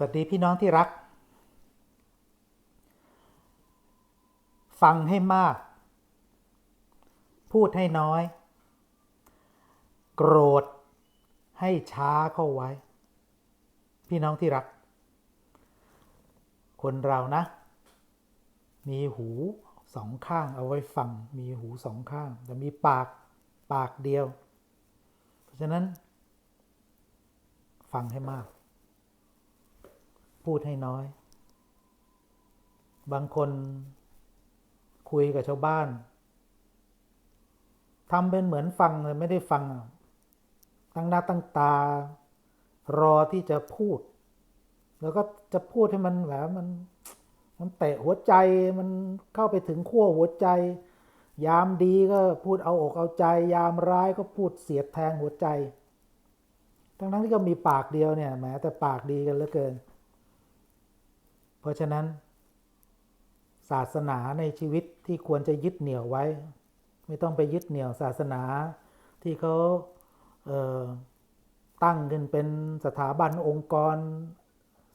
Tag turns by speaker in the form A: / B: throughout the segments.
A: สวัสดีพี่น้องที่รัก ฟังให้มาก พูดให้น้อย โกรธให้ช้าเข้าไว้ พี่น้องที่รัก คนเรานะ มีหูสองข้างเอาไว้ฟัง มีหูสองข้าง แต่มีปากปากเดียว เพราะฉะนั้น ฟังให้มาก พูดให้น้อย บางคนคุยกับชาวบ้านทำเป็นเหมือนฟังเลยไม่ได้ฟัง ตั้งหน้าตั้งตา รอที่จะพูด แล้วก็จะพูดให้มันแบบมัน มันเตะหัวใจมันเข้าไปถึงขั้วหัวใจ ยามดีก็พูดเอาอกเอาใจ ยามร้ายก็พูดเสียดแทงหัวใจ ทั้งทั้งที่ก็มีปากเดียวเนี่ยแหมแต่ปากดีกันเหลือเกิน เพราะฉะนั้น ศาสนาในชีวิตที่ควรจะยึดเหนี่ยวไว้ ไม่ต้องไปยึดเหนี่ยวศาสนาที่เขาเตั้งขึ้นเป็นสถาบันองค์กร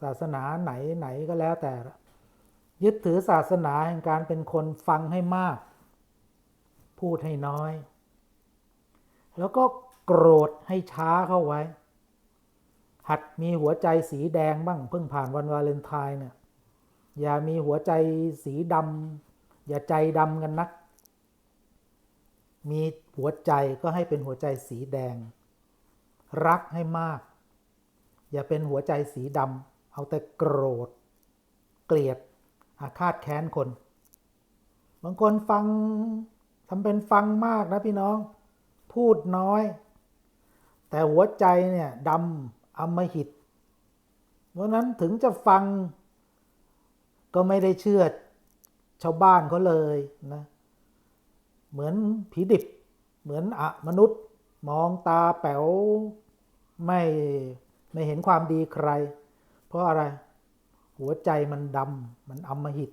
A: ศาสนาไหนไหนก็แล้วแต่ ยึดถือศาสนาแห่งการเป็นคนฟังให้มาก พูดให้น้อย แล้วก็โกรธให้ช้าเข้าไว้ หัดมีหัวใจสีแดงบ้างเพิ่งผ่านวันวาเลนไทน์เนี่ย อย่ามีหัวใจสีดำอย่าใจดำกันนัก มีหัวใจก็ให้เป็นหัวใจสีแดง รักให้มาก อย่าเป็นหัวใจสีดำเอาแต่โกรธ เกลียดอาฆาตแค้นคน บางคนฟังทำเป็นฟังมากนะพี่น้อง พูดน้อย แต่หัวใจเนี่ยดำอมหิตเพราะนั้นถึงจะฟัง ก็ไม่ได้เชื่อชาวบ้านเขาเลยนะ เหมือนผีดิบ เหมือนอะมนุษย์มองตาแป๋วไม่ไม่เห็นความดีใคร เพราะอะไร หัวใจมันดำมันอมหิต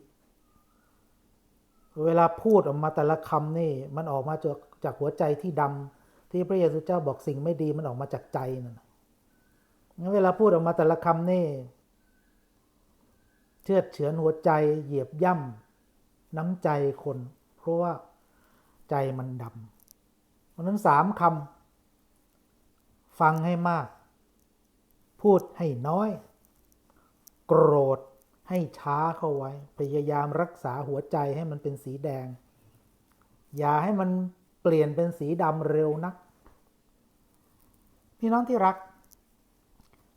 A: เวลาพูดออกมาแต่ละคำนี่ มันออกมาจากจากหัวใจที่ดำที่พระเยซูเจ้าบอกสิ่งไม่ดีมันออกมาจากใจนั่นงั้นเวลาพูดออกมาแต่ละคำนี่ ชือดเฉือนหัวใจเหยียบย่ำน้ำใจคน เพราะว่าใจมันดำเพราะนั้นสามคำฟังให้มาก พูดให้น้อย โกรธให้ช้าเข้าไว้ พยายามรักษาหัวใจให้มันเป็นสีแดง อย่าให้มันเปลี่ยนเป็นสีดำเร็วนัก พี่น้องที่รัก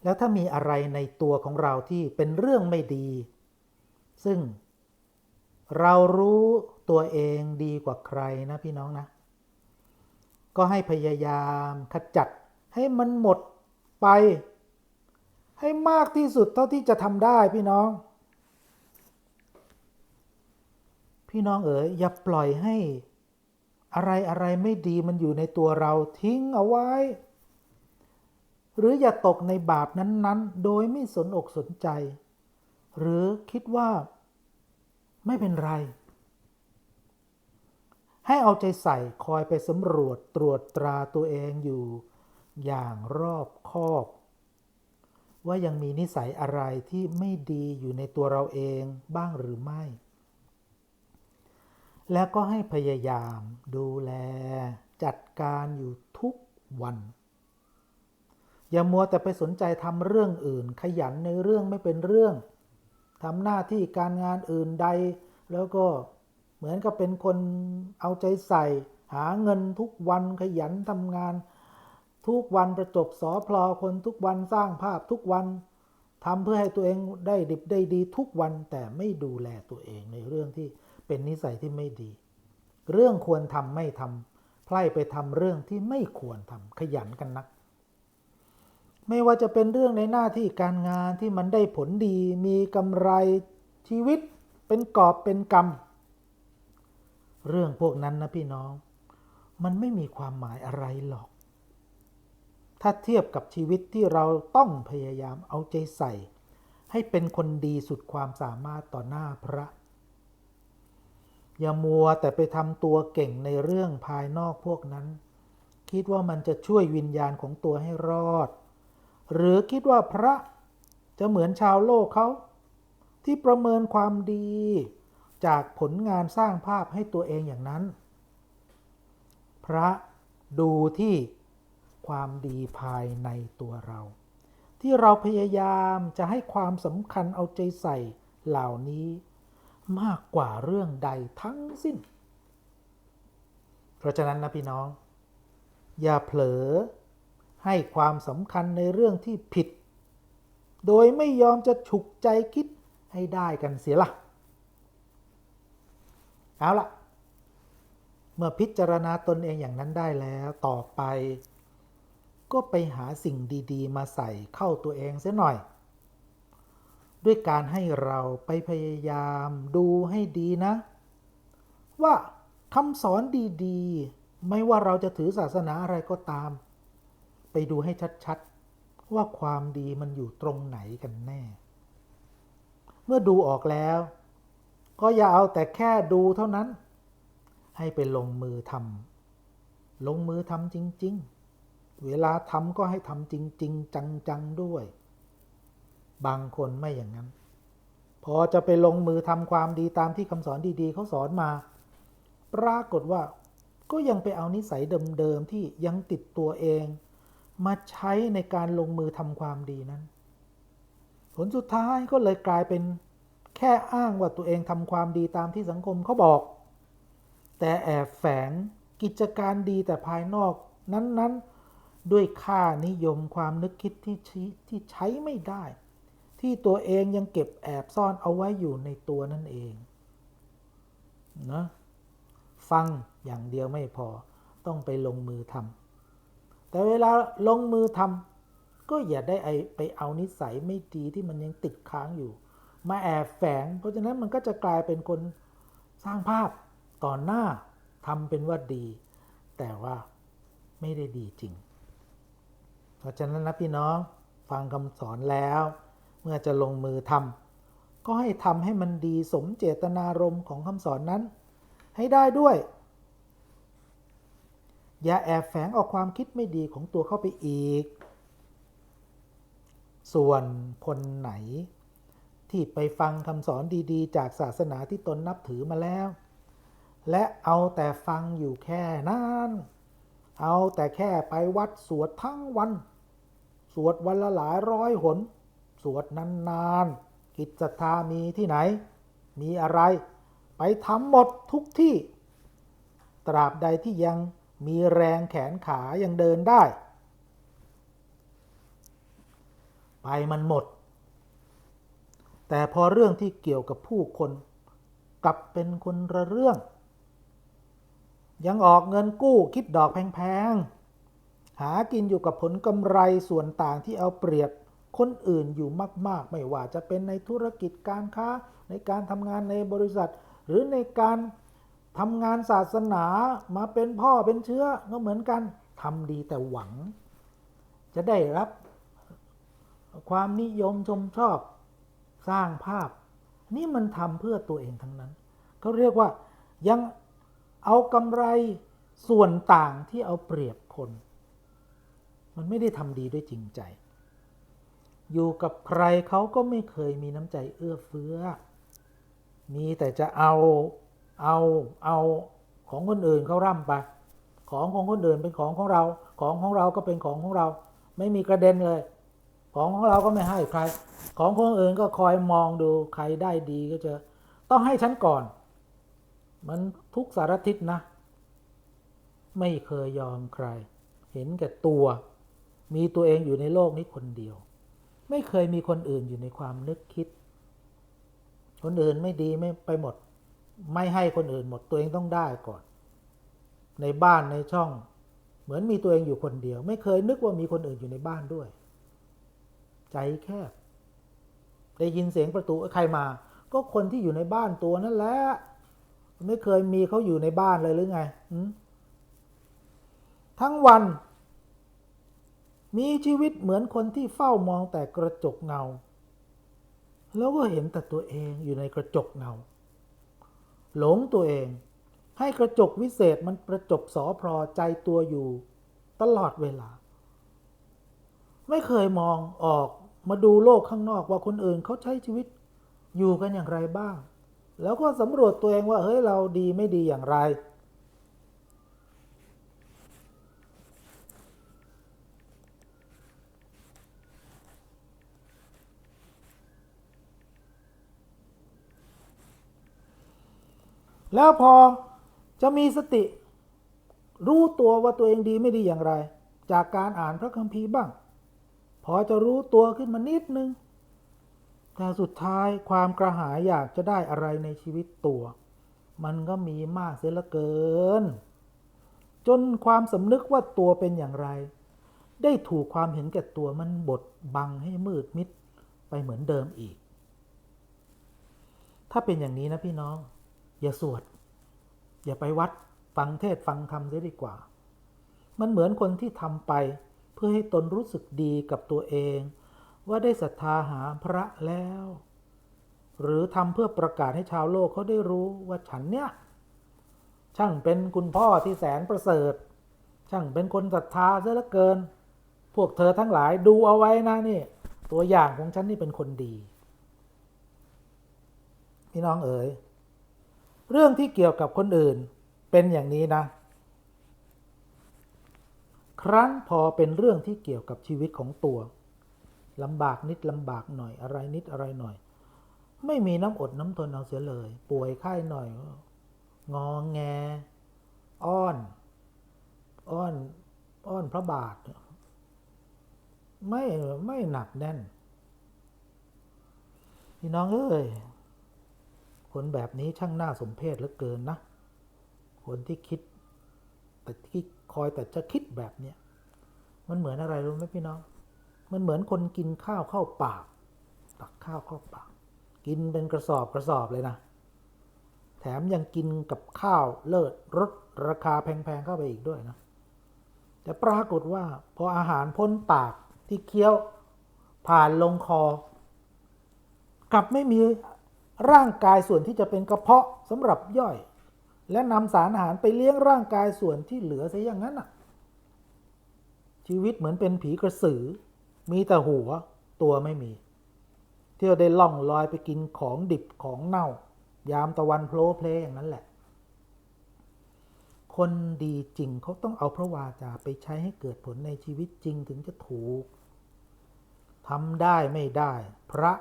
A: แล้วถ้ามีอะไรในตัวของเราที่เป็นเรื่องไม่ดี ซึ่งเรารู้ตัวเองดีกว่าใครนะพี่น้องนะ ก็ให้พยายามขจัดให้มันหมดไป ให้มากที่สุดเท่าที่จะทำได้พี่น้อง พี่น้องเอ๋ยอย่าปล่อยให้ อะไรอะไรไม่ดีมันอยู่ในตัวเราทิ้งเอาไว้ หรืออย่าตกในบาปนั้นๆ โดยไม่สนอกสนใจ หรือคิดว่าไม่เป็นไร ให้เอาใจใส่คอยไปสำรวจตรวจตราตัวเองอยู่อย่างรอบคอบ ว่ายังมีนิสัยอะไรที่ไม่ดีอยู่ในตัวเราเองบ้างหรือไม่ แล้วก็ให้พยายามดูแลจัดการอยู่ทุกวัน อย่ามัวแต่ไปสนใจทำเรื่องอื่น ขยันในเรื่องไม่เป็นเรื่อง ทำหน้าที่การงานอื่นใด แล้วก็เหมือนกับเป็นคนเอาใจใส่ หาเงินทุกวันขยันทำงาน ทุกวันประจบสอพลอคนทุกวันสร้างภาพทุกวันทำเพื่อให้ตัวเองได้ดิบได้ดีทุกวันแต่ไม่ดูแลตัวเองในเรื่องที่เป็นนิสัยที่ไม่ดี เรื่องควรทำไม่ทำไพร่ไปทำเรื่องที่ไม่ควรทำขยันกันนัก ไม่ว่าจะเป็นเรื่องในหน้าที่การงานที่มันได้ผลดี มีกำไรชีวิตเป็นกอบเป็นกรรม เรื่องพวกนั้นนะพี่น้อง มันไม่มีความหมายอะไรหรอก ถ้าเทียบกับชีวิตที่เราต้องพยายามเอาใจใส่ ให้เป็นคนดีสุดความสามารถต่อหน้าพระ อย่ามัวแต่ไปทำตัวเก่งในเรื่องภายนอกพวกนั้น คิดว่ามันจะช่วยวิญญาณของตัวให้รอด หรือคิดว่าพระจะเหมือนชาวโลกเขา ที่ประเมินความดี จากผลงานสร้างภาพให้ตัวเองอย่างนั้น พระดูที่ความดีภายในตัวเรา ที่เราพยายามจะให้ความสำคัญเอาใจใส่เหล่านี้ มากกว่าเรื่องใดทั้งสิ้น เพราะฉะนั้นนะพี่น้อง อย่าเผลอ ให้ความสำคัญในเรื่องที่ผิด โดยไม่ยอมจะฉุกใจคิดให้ได้กันเสียละเอาละเมื่อพิจารณาตนเองอย่างนั้นได้แล้วต่อไป ก็ไปหาสิ่งดี ๆ มาใส่เข้าตัวเองเสียหน่อย ด้วยการให้เราไปพยายามดูให้ดีนะ ว่าคำสอนดี ๆ ไม่ว่าเราจะถือศาสนาอะไรก็ตาม ไปดูให้ชัดๆ ว่าความดีมันอยู่ตรงไหนกันแน่ เมื่อดูออกแล้ว ก็อย่าเอาแต่แค่ดูเท่านั้น ให้ไปลงมือทำลงมือทำจริง ๆ เวลาทำก็ให้ทำจริง ๆ จังๆด้วย บางคนไม่อย่างนั้น พอจะไปลงมือทำความดีตามที่คำสอนดีๆเขาสอนมา ปรากฏว่าก็ยังไปเอานิสัยเดิมๆที่ยังติดตัวเอง มาใช้ในการลงมือทำความดีนั้น ผลสุดท้ายก็เลยกลายเป็นแค่อ้างว่าตัวเองทำความดีตามที่สังคมเขาบอก แต่แอบแฝงกิจการดีแต่ภายนอกนั้นๆ ด้วยค่านิยมความนึกคิดที่ชี้ที่ใช้ไม่ได้ ที่ตัวเองยังเก็บแอบซ่อนเอาไว้อยู่ในตัวนั่นเองนะฟังอย่างเดียวไม่พอต้องไปลงมือทำ แต่เวลาลงมือทำก็อย่าได้ไปเอานิสัยไม่ดีที่มันยังติดค้างอยู่ มาแอบแฝง เพราะฉะนั้นมันก็จะกลายเป็นคนสร้างภาพต่อหน้าทำเป็นว่าดี แต่ว่าไม่ได้ดีจริง เพราะฉะนั้นนะพี่น้องฟังคำสอนแล้ว เมื่อจะลงมือทำก็ให้ทำให้มันดีสมเจตนารมณ์ของคำสอนนั้น ให้ได้ด้วย อย่าแอบแฝงเออกความคิดไม่ดีของตัวเข้าไปอีก ส่วนคนไหน ที่ไปฟังคำสอนดีๆ จากศาสนาที่ตนนับถือมาแล้ว และเอาแต่ฟังอยู่แค่นั้นเอาแต่แค่ไปวัดสวดทั้งวัน สวดวันละหลายร้อยหน สวดนานๆ กิจศรัทธามีที่ไหน มีอะไร ไปทำหมดทุกที่ ตราบใดที่ยัง มีแรงแขนขายังเดินได้ ไปมันหมด แต่พอเรื่องที่เกี่ยวกับผู้คนกลับเป็นคนละเรื่อง ยังออกเงินกู้คิดดอกแพงๆ หากินอยู่กับผลกำไรส่วนต่างที่เอาเปรียบคนอื่นอยู่มาก ๆ ไม่ว่าจะเป็นในธุรกิจการค้าในการทำงานในบริษัท หรือในการ ทำงานศาสนามาเป็นพ่อเป็นเชื้อก็เหมือนกันทำดีแต่หวัง จะได้รับความนิยมชมชอบสร้างภาพ นี่มันทำเพื่อตัวเองทั้งนั้นเขาเรียกว่ายังเอากำไรส่วนต่างที่เอาเปรียบคน มันไม่ได้ทำดีด้วยจริงใจ อยู่กับใครเขาก็ไม่เคยมีน้ำใจเอื้อเฟื้อ มีแต่จะเอา เอาเอาของคนอื่นเขาร่ำไป ของของคนอื่นเป็นของของเรา ของของเราก็เป็นของของเรา ไม่มีกระเด็นเลย ของของเราก็ไม่ให้ใคร ของคนอื่นก็คอยมองดูใครได้ดีก็จะต้องให้ฉันก่อน มันทุกสารทิศนะ ไม่เคยยอมใคร เห็นแก่ตัว มีตัวเองอยู่ในโลกนี้คนเดียว ไม่เคยมีคนอื่นอยู่ในความนึกคิด คนอื่นไม่ดีไม่ไปหมด ไม่ให้คนอื่นหมดตัวเองต้องได้ก่อน ในบ้านในช่อง เหมือนมีตัวเองอยู่คนเดียว ไม่เคยนึกว่ามีคนอื่นอยู่ในบ้านด้วย ใจแคบ ได้ยินเสียงประตูใครมา ก็คนที่อยู่ในบ้านตัวนั่นแหละไม่เคยมีเขาอยู่ในบ้านเลยหรือไงทั้งวัน มีชีวิตเหมือนคนที่เฝ้ามองแต่กระจกเงา แล้วก็เห็นแต่ตัวเองอยู่ในกระจกเงา หลงตัวเอง ให้กระจกวิเศษมันประจบสอพรอใจตัวอยู่ ตลอดเวลา ไม่เคยมองออกมาดูโลกข้างนอกว่าคนอื่นเขาใช้ชีวิต อยู่กันอย่างไรบ้าง แล้วก็สำรวจตัวเองว่าเฮ้ยเราดีไม่ดีอย่างไร แล้วพอจะมีสติ รู้ตัวว่าตัวเองดีไม่ดีอย่างไร จากการอ่านพระคัมภีร์บ้าง พอจะรู้ตัวขึ้นมานิดนึง แต่สุดท้ายความกระหายอยากจะได้อะไรในชีวิตตัว มันก็มีมากเสียเหลือเกิน จนความสำนึกว่าตัวเป็นอย่างไร ได้ถูกความเห็นแก่ตัวมันบดบังให้มืดมิดไปเหมือนเดิมอีก ถ้าเป็นอย่างนี้นะพี่น้อง อย่าสวด อย่าไปวัดฟังเทศฟังธรรมเสียดีกว่า มันเหมือนคนที่ทำไปเพื่อให้ตนรู้สึกดีกับตัวเอง ว่าได้ศรัทธาหาพระแล้ว หรือทำเพื่อประกาศให้ชาวโลกเขาได้รู้ว่าฉันเนี่ย ช่างเป็นคุณพ่อที่แสนประเสริฐ ช่างเป็นคนศรัทธาซะเหลือเกิน พวกเธอทั้งหลายดูเอาไว้นะนี่ ตัวอย่างของฉันนี่เป็นคนดี พี่น้องเอ๋ย เรื่องที่เกี่ยวกับคนอื่นเป็นอย่างนี้นะ ครั้นพอเป็นเรื่องที่เกี่ยวกับชีวิตของตัวลำบากนิดลำบากหน่อยอะไรนิดอะไรหน่อย ไม่มีน้ำอดน้ำทนเอาเสียเลย ป่วยไข้หน่อย งองแง อ้อน อ้อน อ้อนพระบาท ไม่ไม่หนักแน่น พี่น้องเอ้ย คนแบบนี้ช่างน่าสมเพชเหลือเกินนะ คนที่คิด แต่ที่คอยแต่จะคิดแบบเนี้ยมันเหมือนอะไรรู้ไหมพี่น้อง มันเหมือนคนกินข้าวเข้าปาก ตักข้าวเข้าปาก กินเป็นกระสอบกระสอบเลยนะ แถมยังกินกับข้าวเลิศรสราคาแพงๆเข้าไปอีกด้วยนะ แต่ปรากฏว่าพออาหารพ้นปากที่เคี้ยวผ่านลงคอกลับไม่มี ร่างกายส่วนที่จะเป็นกระเพาะสำหรับย่อย และนำสารอาหารไปเลี้ยงร่างกายส่วนที่เหลือซะอย่างนั้นอะ ชีวิตเหมือนเป็นผีกระสือ มีแต่หัวตัวไม่มี เที่ยวได้ล่องลอยไปกินของดิบของเน่า ยามตะวันโผล่เพลอย่างนั้นแหละ คนดีจริงเขาต้องเอาพระวาจาไปใช้ให้เกิดผลในชีวิตจริงถึงจะถูกทำได้ไม่ได้ พระ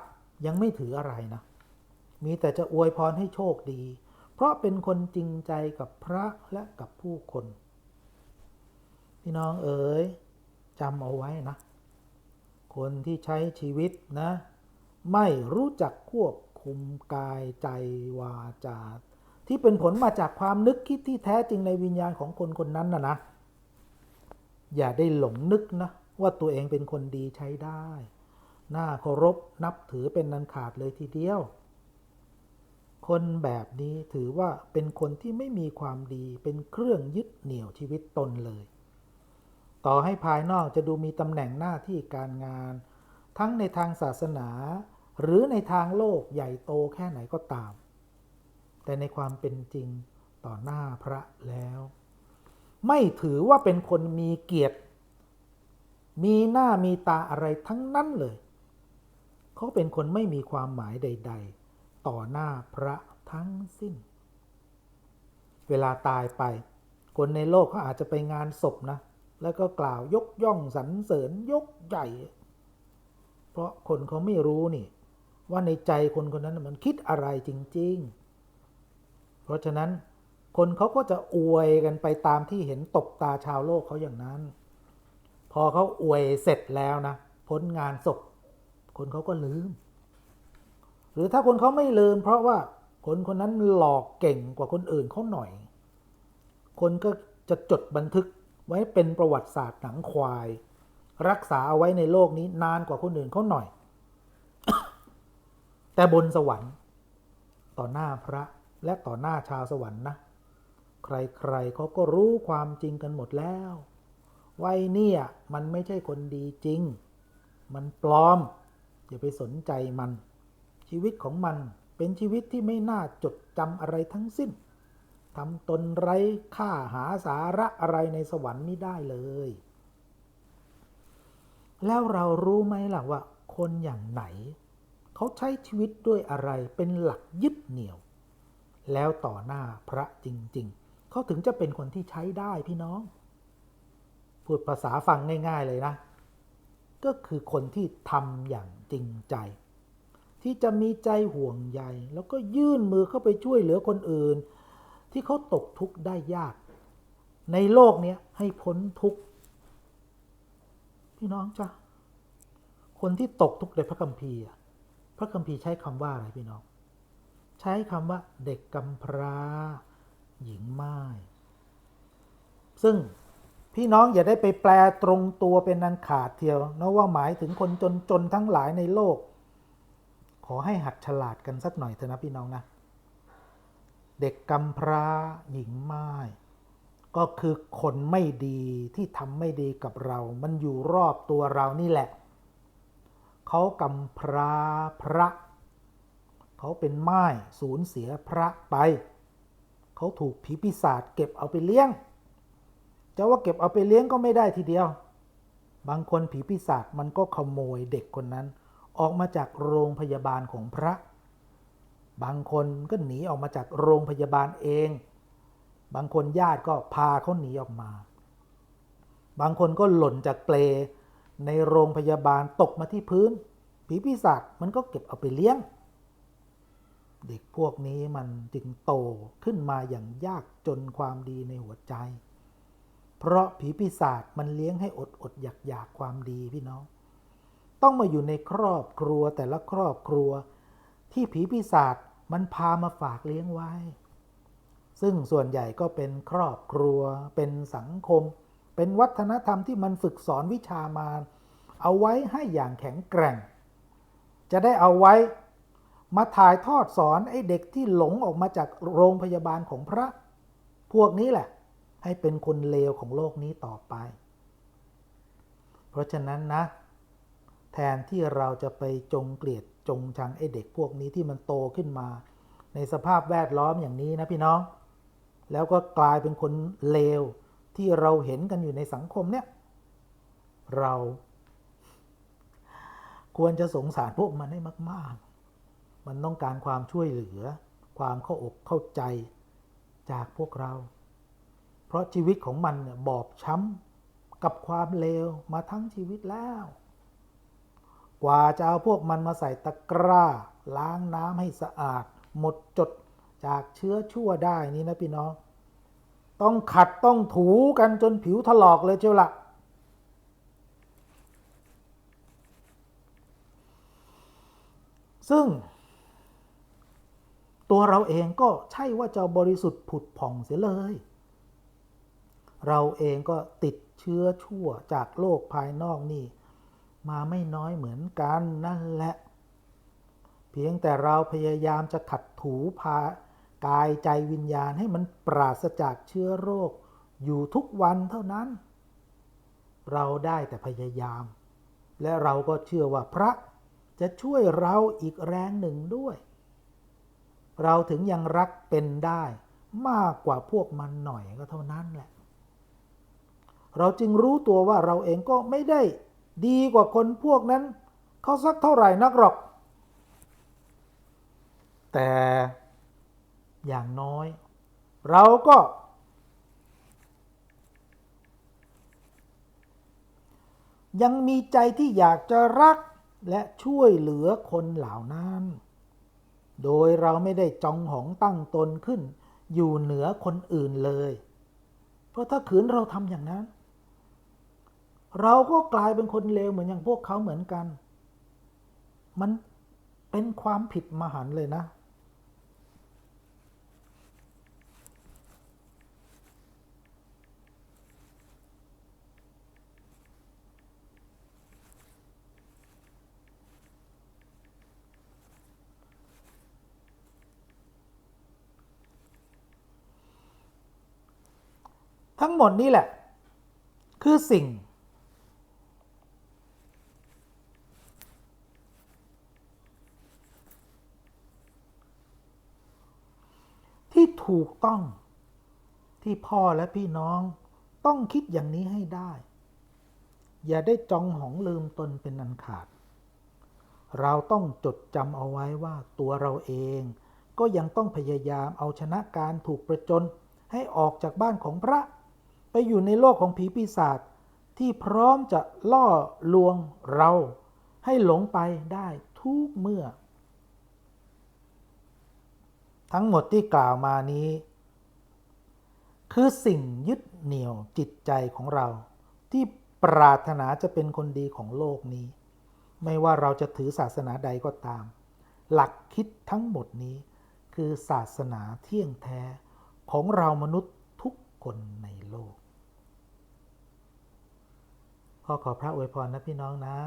A: ยังไม่ถืออะไรนะ มีแต่จะอวยพรให้โชคดี เพราะเป็นคนจริงใจกับพระและกับผู้คน พี่น้องเอ๋ยจำเอาไว้นะ คนที่ใช้ชีวิตนะ ไม่รู้จักควบคุมกายใจวาจาที่เป็นผลมาจากความนึกคิดที่แท้จริงในวิญญาณของคนคนนั้นนะนะ อย่าได้หลงนึกนะ ว่าตัวเองเป็นคนดีใช้ได้ น่าเคารพนับถือเป็นนันขาดเลยทีเดียว คนแบบนี้ถือว่าเป็นคนที่ไม่มีความดีเป็นเครื่องยึดเหนี่ยวชีวิตตนเลย ต่อให้ภายนอกจะดูมีตำแหน่งหน้าที่การงาน ทั้งในทางศาสนา หรือในทางโลกใหญ่โตแค่ไหนก็ตาม แต่ในความเป็นจริงต่อหน้าพระแล้ว ไม่ถือว่าเป็นคนมีเกียรติ มีหน้ามีตาอะไรทั้งนั้นเลย เขาเป็นคนไม่มีความหมายใด ๆ ต่อหน้าพระทั้งสิ้น เวลาตายไป คนในโลกเขาอาจจะไปงานศพนะ แล้วก็กล่าวยกย่องสรรเสริญยกใหญ่ เพราะคนเขาไม่รู้นี่ ว่าในใจคนคนนั้นมันคิดอะไรจริง ๆ เพราะฉะนั้นคนเขาก็จะอวยกันไปตามที่เห็นตบตาชาวโลกเขาอย่างนั้น พอเขาอวยเสร็จแล้วนะ พ้นงานศพ คนเขาก็ลืม หรือถ้าคนเขาไม่ลืม เพราะว่าคนคนนั้นหลอกเก่งกว่าคนอื่นเขาหน่อย คนก็จะจดบันทึกไว้เป็นประวัติศาสตร์หนังควาย รักษาเอาไว้ในโลกนี้นานกว่าคนอื่นเขาหน่อย แต่บนสวรรค์ ต่อหน้าพระและต่อหน้าชาวสวรรค์นะ ใครๆเขาก็รู้ความจริงกันหมดแล้วไว้เนี่ยมันไม่ใช่คนดีจริง มันปลอม อย่าไปสนใจมัน ชีวิตของมันเป็นชีวิตที่ไม่น่าจดจำอะไรทั้งสิ้นทำตนไร้ค่าหาสาระอะไรในสวรรค์ไม่ได้เลย แล้วเรารู้ไหมล่ะว่า คนอย่างไหน เขาใช้ชีวิตด้วยอะไรเป็นหลักยึดเหนี่ยว แล้วต่อหน้าพระจริง ๆ เขาถึงจะเป็นคนที่ใช้ได้พี่น้อง พูดภาษาฟังง่าย ๆ เลยนะ ก็คือคนที่ทำอย่างจริงใจ ที่จะมีใจห่วงใยแล้วก็ยื่นมือเข้าไปช่วยเหลือคนอื่น ที่เขาตกทุกข์ได้ยาก ในโลกนี้ให้พ้นทุกข์พี่น้องจ้ะคนที่ตกทุกข์ในพระคัมภีร์พระคัมภีร์ใช้คำว่าอะไรพี่น้อง ใช้คำว่าเด็กกำพร้า หญิงไม้ซึ่งพี่น้องอย่าได้ไปแปลตรงตัวเป็นนันขาดเทียวนะว่าหมายถึงคนจนๆทั้งหลายในโลก ขอให้หัดฉลาดกันสักหน่อยเถอะนะพี่น้องนะ เด็กกำพร้าหญิงไม้ก็คือคนไม่ดีที่ทำไม่ดีกับเรา มันอยู่รอบตัวเรานี่แหละ เขากำพร้าพระ เขาเป็นไม้สูญเสียพระไป เขาถูกผีปีศาจเก็บเอาไปเลี้ยง จะว่าเก็บเอาไปเลี้ยงก็ไม่ได้ทีเดียว บางคนผีปีศาจมันก็ขโมยเด็กคนนั้น ออกมาจากโรงพยาบาลของพระ บางคนก็หนีออกมาจากโรงพยาบาลเอง บางคนญาติก็พาเขาหนีออกมา บางคนก็หล่นจากเปลในโรงพยาบาลตกมาที่พื้น ผีปีศาจมันก็เก็บเอาไปเลี้ยง เด็กพวกนี้มันจึงโตขึ้นมาอย่างยากจนความดีในหัวใจ เพราะผีปีศาจมันเลี้ยงให้อดอดอยากอยากความดีพี่น้อง ต้องมาอยู่ในครอบครัวแต่ละครอบครัว ที่ผีปีศาจมันพามาฝากเลี้ยงไว้ ซึ่งส่วนใหญ่ก็เป็นครอบครัว เป็นสังคม เป็นวัฒนธรรมที่มันฝึกสอนวิชามา เอาไว้ให้อย่างแข็งแกร่ง จะได้เอาไว้มาถ่ายทอดสอนไอ้เด็กที่หลงออกมาจากโรงพยาบาลของพระ พวกนี้แหละ ให้เป็นคนเลวของโลกนี้ต่อไป เพราะฉะนั้นนะ แทนที่เราจะไปจงเกลียดจงชังไอเด็กพวกนี้ที่มันโตขึ้นมา ในสภาพแวดล้อมอย่างนี้นะพี่น้อง แล้วก็กลายเป็นคนเลวที่เราเห็นกันอยู่ในสังคมเนี่ย เรา ควรจะสงสารพวกมันให้มาก ๆ มันต้องการความช่วยเหลือ ความเข้าอกเข้าใจจากพวกเรา เพราะชีวิตของมันเนี่ยบอบช้ำกับความเลวมาทั้งชีวิตแล้ว กว่าจะเอาพวกมันมาใส่ตะกร้า ล้างน้ำให้สะอาด หมดจดจากเชื้อชั่วได้นี่นะพี่น้อง ต้องขัดต้องถูกันจนผิวถลอกเลยเชียวละซึ่ง ตัวเราเองก็ใช่ว่าจะบริสุทธิ์ผุดผ่องเสียเลย เราเองก็ติดเชื้อชั่วจากโลกภายนอกนี่ มาไม่น้อยเหมือนกันนั่นแหละ เพียงแต่เราพยายามจะขัดถูพากายใจวิญญาณให้มันปราศจากเชื้อโรค อยู่ทุกวันเท่านั้น เราได้แต่พยายาม และเราก็เชื่อว่าพระจะช่วยเราอีกแรงหนึ่งด้วย เราถึงยังรักเป็นได้มากกว่าพวกมันหน่อยก็เท่านั้นแหละ เราจึงรู้ตัวว่าเราเองก็ไม่ได้ ดีกว่าคนพวกนั้นเขาสักเท่าไหร่นักหรอก แต่อย่างน้อย เราก็ ยังมีใจที่อยากจะรักและช่วยเหลือคนเหล่านั้น โดยเราไม่ได้จองหองตั้งตนขึ้น อยู่เหนือคนอื่นเลย เพราะถ้าขืนเราทำอย่างนั้น เราก็กลายเป็นคนเลวเหมือนอย่างพวกเขาเหมือนกัน มันเป็นความผิดมหันเลยนะ ทั้งหมดนี้แหละ คือสิ่ง ที่ ถูกต้อง ที่พ่อและพี่น้องต้องคิดอย่างนี้ให้ได้ อย่าได้จองหองลืมตนเป็นอันขาด เราต้องจดจำเอาไว้ว่าตัวเราเอง ก็ยังต้องพยายามเอาชนะการถูกประจนให้ออกจากบ้านของพระ ไปอยู่ในโลกของผีปีศาจที่พร้อมจะล่อลวงเราให้หลงไปได้ทุกเมื่อ ทั้งหมดที่กล่าวมานี้ คือสิ่งยึดเหนี่ยวจิตใจของเรา ที่ปรารถนาจะเป็นคนดีของโลกนี้ ไม่ว่าเราจะถือศาสนาใดก็ตาม หลักคิดทั้งหมดนี้ คือศาสนาเที่ยงแท้ของเรามนุษย์ทุกคนในโลก ขอขอพระอวยพรนะพี่น้องนะ